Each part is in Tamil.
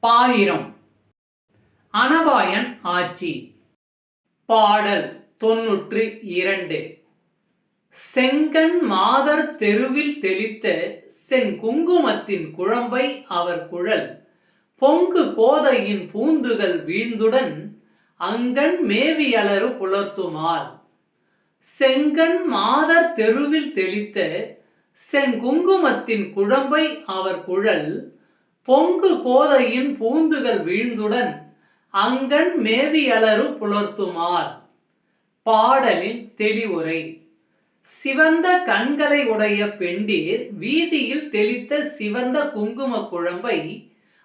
பாயிரம். அனபாயன் ஆட்சி. பாடல் தொன்னூற்று இரண்டு. செங்கன் மாதர் தெருவில் தெளித்த செங்குங்குமத்தின் குழம்பை அவர் குழல். பொங்கு கோதையின் பூந்துகள் வீழ்ந்துடன் அங்கன் மேவியலரு புலர்த்துமால் செங்கன் மாதர் தெருவில் தெளித்த செங்குங்குமத்தின் குழம்பை அவர் குழல். பொங்கு கோதையின் பூந்துகள் வீழ்ந்துடன் அங்கன் மேவியலரு புலர்த்துமார். பாடலின் தெளிவுரை. சிவந்த கண்களை உடைய பெண்டீர் வீதியில் தெளித்த சிவந்த குங்கும குழம்பை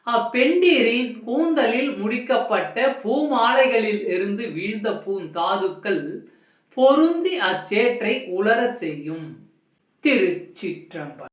அப்பெண்டீரின் கூந்தலில் முடிக்கப்பட்ட பூமாலைகளில் இருந்து வீழ்ந்த பூந்தாதுக்கள் பொருந்தி அச்சேற்றை உலர செய்யும். திருச்சிற்றம்பலம்.